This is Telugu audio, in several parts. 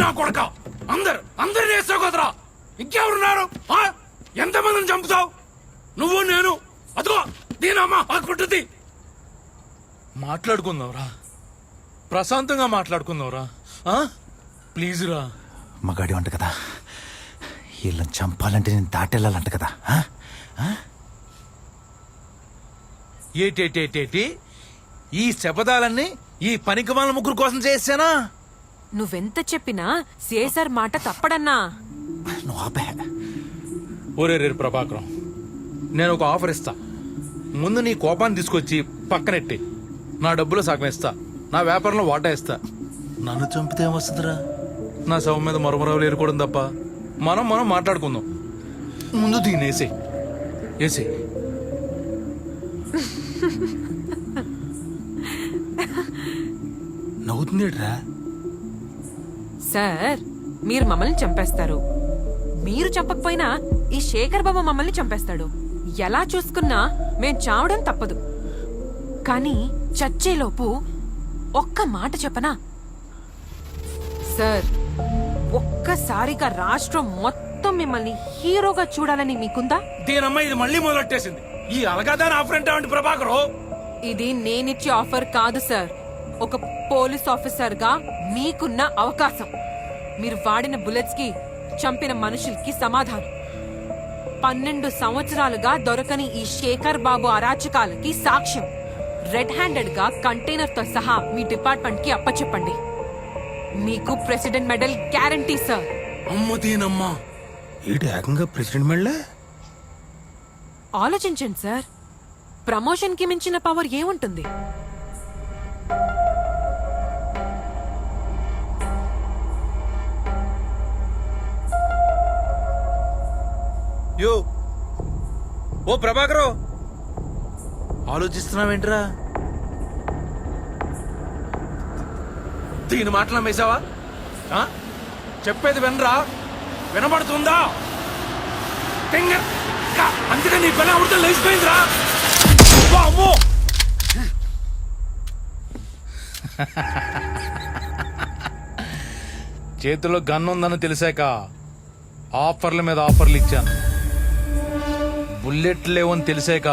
నా కొడక. అందరు అందరు చేసావు కదరా ఇంకెవరున్నారు ఎంతమందిని చంపుతావు? నువ్వు నేను అదిగో దీనమ్మా ఆ కుట్టుది. మాట్లాడుకుందాంరా. ప్రశాంతంగా మాట్లాడుకుందాంరా. ఆ? ప్లీజ్ రా. మగాడి వంట కదా. వీళ్ళని చంపాలంటే నేను దాటెళ్ళాలంట కదా. ఆ? ఆ? ఏటేటేటేటి? ఈ శపథాలన్నీ ఈ పనికి వాళ్ళ ముగ్గురు కోసం చేసానా నువ్వెంత చెప్పినా సిఐసార్ మాట తప్పడన్నా. నువ్వు ఆపే. ఒరే రే ప్రభాకరం నేను ఒక ఆఫర్ ఇస్తా. ముందు నీ కోపాన్ని తీసుకొచ్చి పక్కనెట్టి. నా డబ్బులు సగం ఇస్తా. నా వ్యాపారంలో వాటా ఇస్తా. నన్ను చంపితే ఏమొస్తుందిరా? నా శవం మీద మరమరావులు ఏరుకోవడం తప్ప మనం మనం మాట్లాడుకుందాం. ముందు దీన్ని వేసే వేసే నవ్వుతుందేట్రా? సార్ మీరు మమ్మల్ని చంపేస్తారు. మీరు చంపకపోయినా ఈ శేఖర్ బాబు మమ్మల్ని చంపేస్తాడు. ఎలా చూసుకున్నా మేం చావడం తప్పదు. కానీ చచ్చేలోపు ఒక్క మాట చెప్పనా? సార్ ఒక్కసారిగా రాష్ట్రం మొత్తం మిమ్మల్ని హీరోగా చూడాలని మీకుందా? దీనమ్మ ఇది మళ్ళీ మొదలెట్టేసింది. ఈ అలగాదాని ఆఫర్ అంటే ప్రభాకరు? ఇది నేనిచ్చే ఆఫర్ కాదు సార్. ఒక పోలీస్ ఆఫీసర్గా మీకున్న అవకాశం. మీరు వాడిన బుల్లెట్స్కి చంపిన మనుషులకి సమాధానం. పన్నెండు సంవత్సరాలుగా దొరకని ఈ శేఖర్ బాబు అరాచకాలకి సాక్ష్యం. రెడ్ హ్యాండెడ్గా కంటైనర్తో సహా మీ డిపార్ట్మెంట్కి అప్పచెప్పండి. మీకు ప్రెసిడెంట్ మెడల్ గ్యారంటీ సార్ అమ్మ దీనమ్మ. ఈడు ఏకంగా ప్రెసిడెంట్ మెళ్ళే ఆలోచించండి సార్ ప్రమోషన్కి మించిన పవర్ ఏముంటుంది? యో. ఓ ప్రభాకరు. ఆలోచిస్తున్నావేంట్రా? దీని మాటలు నమ్మేశావా? ఆ? చెప్పేది వినరా? వినబడుతుందా? తెంగ. క- అందుకే నీ పిల్ల ఉడత లేచిపోయిందిరా. అమ్మో. చేతిలో గన్ ఉందని తెలిసాక ఆఫర్ల మీద ఆఫర్లు ఇచ్చాను. బుల్లెట్ లేవని తెలిసాక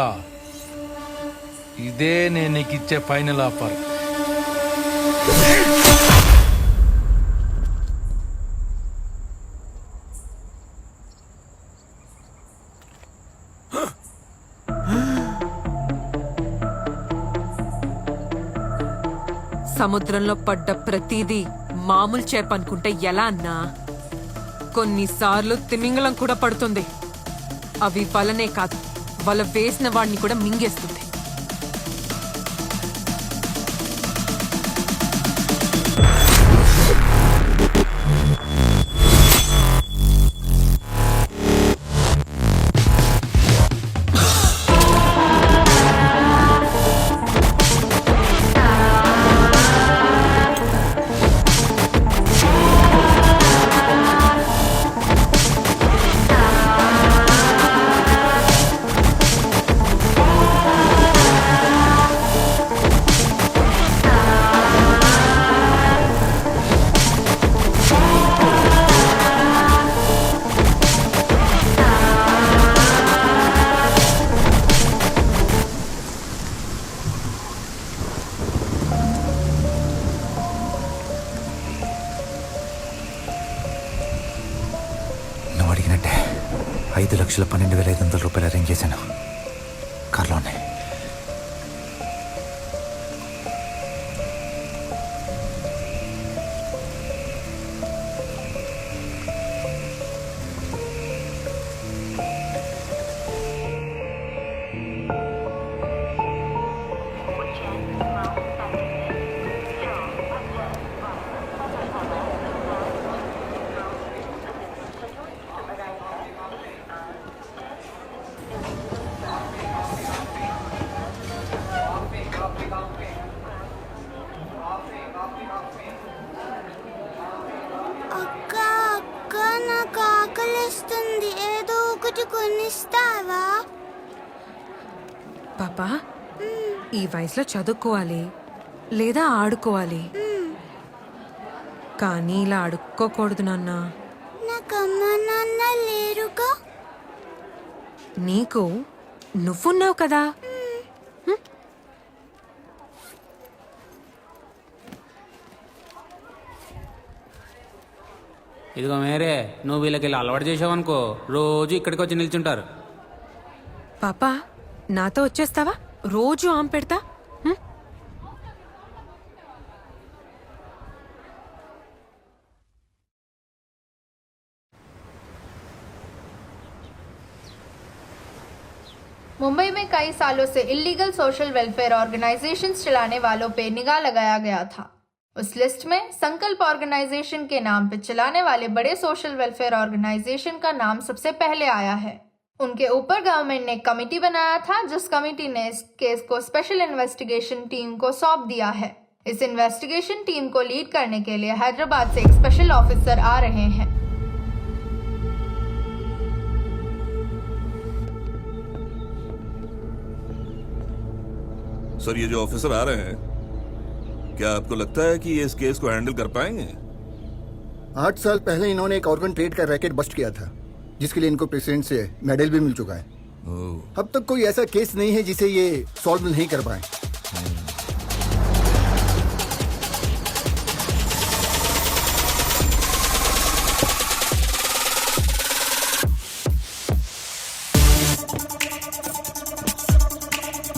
ఇదే నేను నీకు ఇచ్చే ఫైనల్ ఆఫర్. సముద్రంలో పడ్డ ప్రతిదీ మామూలు చేప అనుకుంటే ఎలా అన్నా? కొన్నిసార్లు తిమింగలం కూడా పడుతుంది. అవి వలనే కాదు వల వేసిన వాడిని కూడా మింగేస్తుంది. ఐదు లక్షల పన్నెండు వేల ఐదు వందల రూపాయలు అరేంజ్ చేశాను. కార్లోనే ఇస్తావా పాపా ఈ వయసులో చదువుకోవాలి లేదా ఆడుకోవాలి? కానీ ఇలా అడుక్కోకూడదు నాన్న. నాకు నాన్న లేరుగా? నీకు నువ్వున్నావు కదా? ఇదిగో మేరే నువ్వు వీళ్ళకి ఇలా అలవాటు చేసావనుకో రోజు ఇక్కడికి వచ్చి నిల్చుంటారు పాపా నాతో వచ్చేస్తావా రోజు ఆమె పెడతా హ్మ్? मुंबई में कई सालों से इलीगल सोशल वेलफेयर ऑर्गेनाइजेशंस चलाने वालों पे निगाह लगाया गया था उस लिस्ट में संकल्प ऑर्गेनाइजेशन के नाम पे चलाने वाले बड़े सोशल वेलफेयर ऑर्गेनाइजेशन का नाम सबसे पहले आया है। उनके ऊपर गवर्नमेंट ने कमेटी बनाया था, जिस कमेटी ने इस केस को स्पेशल इन्वेस्टिगेशन टीम को सौंप दिया है। इस इन्वेस्टिगेशन टीम को लीड करने के लिए हैदराबाद से एक स्पेशल ऑफिसर आ रहे हैं। सर, ये जो ऑफिसर आ रहे हैं क्या आपको लगता है कि ये इस केस को हैंडल कर पाएँगे? आठ साल पहले इन्होंने एक ऑर्गन ट्रेड का रैकेट बस्ट किया था जिसके लिए इनको प्रेसिडेंट से मेडल भी मिल चुका है। अब तक कोई ऐसा केस नहीं है जिसे ये सॉल्व नहीं कर पाए।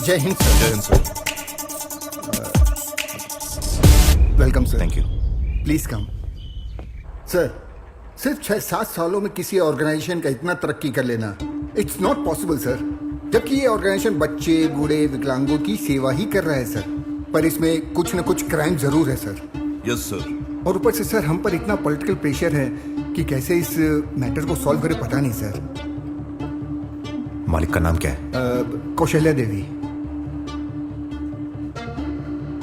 जय हिंद सर जय Hind sir welcome sir thank you please come sir सिर्फ़ छह सात सालों में किसी ऑर्गेनाइजेशन का इतना तरक्की कर लेना इट्स नॉट पॉसिबल सर जबकि ये ऑर्गेनाइजेशन बच्चे बूढ़े विकलांगों की सेवा ही कर रहा है सर पर इसमें कुछ न कुछ क्राइम ज़रूर है सर यस सर और ऊपर से सर हम पर इतना पॉलिटिकल प्रेशर है कि कैसे इस मैटर को सॉल्व करें पता नहीं सर मालिक का नाम क्या है? कौशल्या देवी।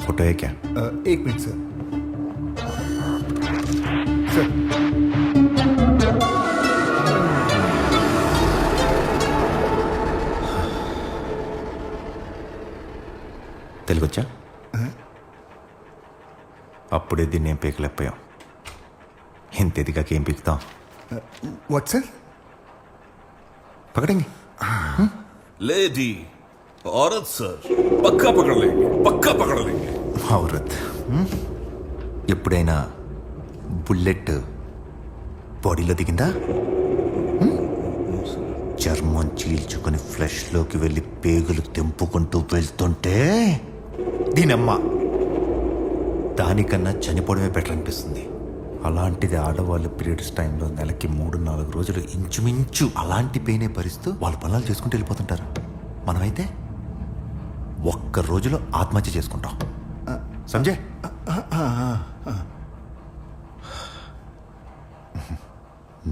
फ़ोटो है क्या? अ, एक मिनट सर सर తెలుగు వచ్చా అప్పుడే దీన్ని ఏం పీకలేకపోయాం ఇంత ఎదిగాక ఏం పీకుతాం व्हाट सर పకడంగి लेडी औरत सर पक्का पकड़ लेंगे पक्का पकड़ लेंगे ఔరత్ హ్మ్? ఎప్పుడైనా బుల్లెట్ బాడీలో దిగిందా? చర్మం చీల్చుకొని ఫ్లెష్లోకి వెళ్ళి పేగులు తెంపుకుంటూ వెళ్తుంటే దీనమ్మ దానికన్నా చనిపోవడమే బెటర్ అనిపిస్తుంది. అలాంటిది ఆడవాళ్ళు పీరియడ్స్ టైంలో నెలకి మూడు నాలుగు రోజులు ఇంచుమించు అలాంటి పెయినే భరిస్తూ వాళ్ళ పనులు చేసుకుంటూ వెళ్ళిపోతుంటారు. మనమైతే ఒక్క రోజులో ఆత్మహత్య చేసుకుంటాం. Sanjay!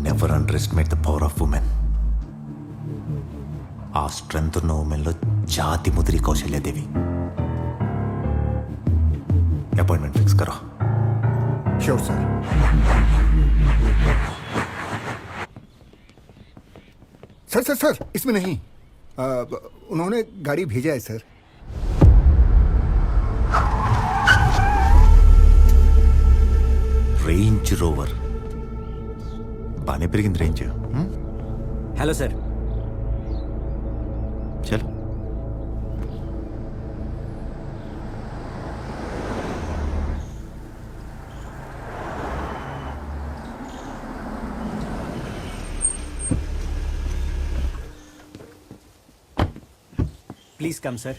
never underestimate the power of women ఆ స్ట్రెంగ్త్ ఉన్న ఉమెన్లో జాతి ముదిరి కౌశల్యదేవి అపాయింట్మెంట్ ఫిక్స్ కరో sure sir sir sir sir इसमें नहीं अ, उन्होंने गाड़ी भेजा है सर రేంజ్ రోవర్ బాగానే పెరిగింది రేంజ్? హలో సార్ చల్ Please come, sir.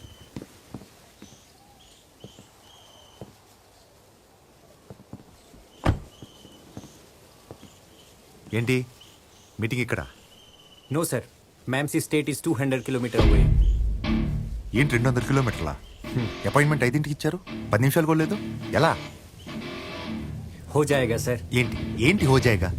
ఏంటి? మీటింగ్ ఇక్కడ? No sir. మ్యామ్సీ state is two hundred kilometre away. ఏంటి రెండు వందల కిలోమీటర్లా? అపాయింట్మెంట్ ఐదింటికి ఇచ్చారు? పది నిమిషాలు కూడా లేదు? ఎలా? హో జాయేగా సార్. ఏంటి? ఏంటి హో జాయేగా